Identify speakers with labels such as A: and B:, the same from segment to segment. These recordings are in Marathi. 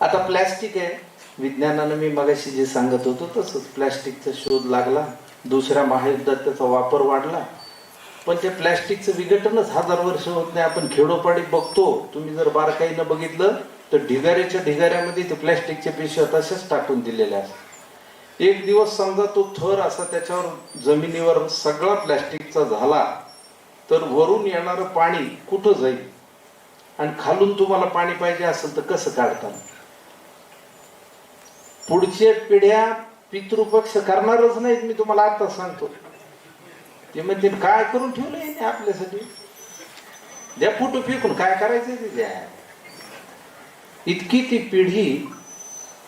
A: आता प्लॅस्टिक आहे. विज्ञानानं मी मगाशी जे सांगत होतो तसंच प्लॅस्टिकचा शोध लागला. दुसऱ्या महायुद्धात त्याचा वापर वाढला. पण ते प्लॅस्टिकचं विघटनच हजार वर्ष होत नाही. आपण खेडोपाडी बघतो. तुम्ही जर बारकाईनं बघितलं तर ढिगाऱ्याच्या ढिगाऱ्यामध्ये ते प्लॅस्टिकच्या पिशव्या तशाच टाकून दिलेल्या असतात. एक दिवस समजा तो थर असा त्याच्यावर जमिनीवर सगळा प्लॅस्टिकचा झाला तर वरून येणारं पाणी कुठं जाईल? आणि खालून तुम्हाला पाणी पाहिजे असेल तर कसं काढता? पुढच्या पिढ्या पितृपक्ष करणारच नाहीत मी तुम्हाला आता सांगतो. ते म्हणते काय करून ठेवलं याने आपल्यासाठी? द्या फुट फेकून काय करायचं ते द्या. इतकी ती पिढी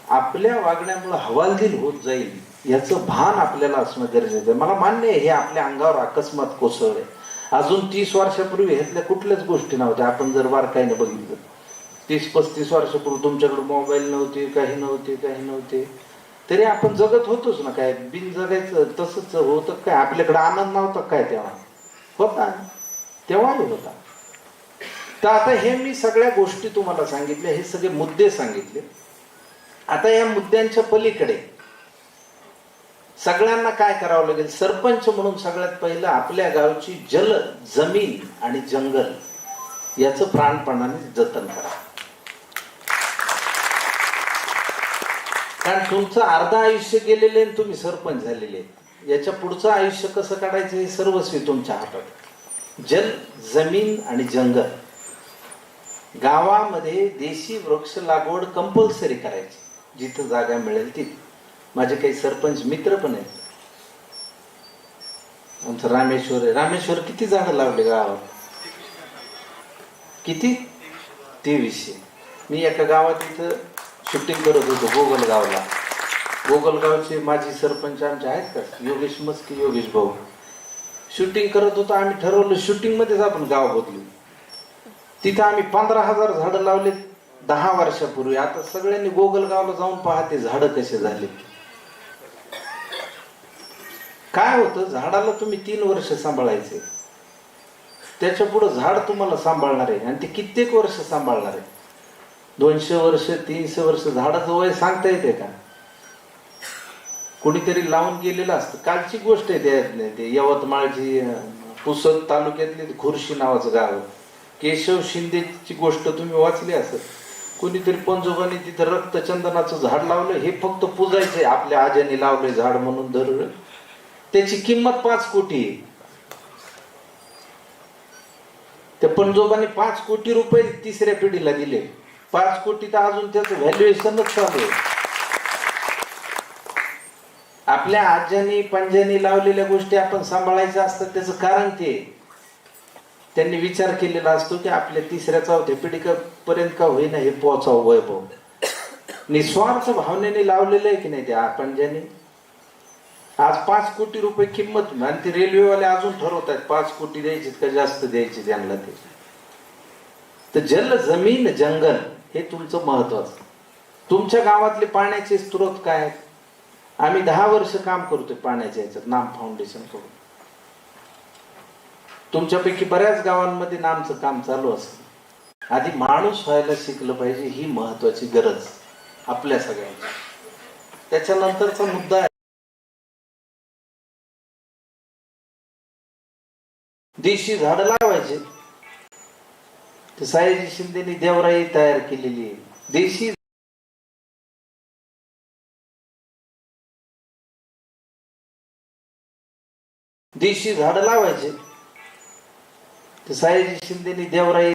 A: आपल्या वागण्यामुळे हवालदिल होत जाईल याचं भान आपल्याला असणं गरजेचं आहे. मला मान्य आहे हे आपल्या अंगावर अकस्मात कोसळले अजून तीस वर्षापूर्वी ह्यातल्या कुठल्याच गोष्टी नव्हत्या. आपण जर बारकाईने बघितलं तीस पस्तीस वर्षापूर्वी तुमच्याकडे मोबाईल नव्हते काही नव्हते काही नव्हते. तरी आपण जगत होतोच ना काय बिन जगायचं तसंच होतं काय? आपल्याकडे आनंद नव्हता काय तेव्हा? होता. तेव्हाही होता. तर आता हे मी सगळ्या गोष्टी तुम्हाला सांगितल्या हे सगळे मुद्दे सांगितले. आता या मुद्द्यांच्या पलीकडे सगळ्यांना काय करावं लागेल? सरपंच म्हणून सगळ्यात पहिलं आपल्या गावची जल जमीन आणि जंगल याचं प्राणपणाने जतन करा. कारण तुमचं अर्ध आयुष्य गेलेले आणि तुम्ही सरपंच झालेले. आहेत. याच्या पुढचं आयुष्य कसं काढायचं हे सर्वस्वी तुमच्या हातात. जल जमीन आणि जंगल. गावामध्ये देशी वृक्ष लागवड कंपल्सरी करायची. जिथं जागा मिळेल तिथे. माझे काही सरपंच मित्र पण आहेत. आमचं रामेश्वर आहे. रामेश्वर किती झाडं लावले गावात? किती? ते विषय मी एका गावात इथं शूटिंग करत होतो गोगलगावला. गोगलगावचे माजी सरपंच आमचे आहेत का? योगेश मस्की योगेश भाऊ. शूटिंग करत होतो आम्ही ठरवलं शूटिंगमध्येच आपण गाव बदलू. तिथं आम्ही पंधरा हजार झाडं लावले दहा वर्षापूर्वी. आता सगळ्यांनी गोगलगावला जाऊन पाहते झाडं कसे झाले काय होतं झाडाला तुम्ही तीन वर्ष सांभाळायचे. त्याच्या पुढे झाड तुम्हाला सांभाळणार आहे आणि ते कित्येक वर्ष सांभाळणार आहे. दोनशे वर्ष तीनशे वर्ष झाडाचं वय सांगता येते का? कुणीतरी लावून गेलेलं असतं. कालची गोष्ट आहे त्या ते यवतमाळची पुसद तालुक्यातली खुर्शी नावाचं गाव. केशव शिंदेची गोष्ट तुम्ही वाचली असत कोणीतरी पंजोबाने तिथं रक्तचंदनाचं झाड लावलं. हे फक्त पुजायचंय आपल्या आज्याने लावले झाड म्हणून धरलं त्याची किंमत पाच कोटी आहे. त्या पंजोबाने पाच कोटी रुपये तिसऱ्या पिढीला दिले. पाच कोटी तर अजून त्याचं व्हॅल्युएशनच चालू आहे. आपल्या आज्यांनी पंजानी लावलेल्या गोष्टी आपण सांभाळायच्या असतात त्याचं कारण ते. त्यांनी विचार केलेला असतो की आपल्या तिसऱ्या चौथ्या पिढी पर्यंत का होईना हे पोचावं वैभव. निस्वार्थ भावनेने लावलेलं आहे की नाही त्या पंजानी आज पाच कोटी रुपये किंमत आणि ते रेल्वेवाले अजून ठरवतात पाच कोटी द्यायची का जास्त द्यायची त्यांना ते. तर जल जमीन जंगल हे तुमचं महत्वाचं तुमच्या गावातले पाण्याचे स्रोत काय आहेत? आम्ही दहा वर्ष काम करतोय पाण्याच्या याच्यात नाम फाउंडेशन करून. तुमच्यापैकी बऱ्याच गावांमध्ये नामचं काम चालू असतं. आधी माणूस व्हायला शिकलं पाहिजे ही महत्वाची गरज आपल्या सगळ्यांची. त्याच्यानंतरचा मुद्दा आहे. देशी झाडं लावायचे. तर सयाजी शिंदेनी देवराई तयार केलेली आहे. देशी देशी झाड लावायचे. तर सयाजी शिंदेनी देवराई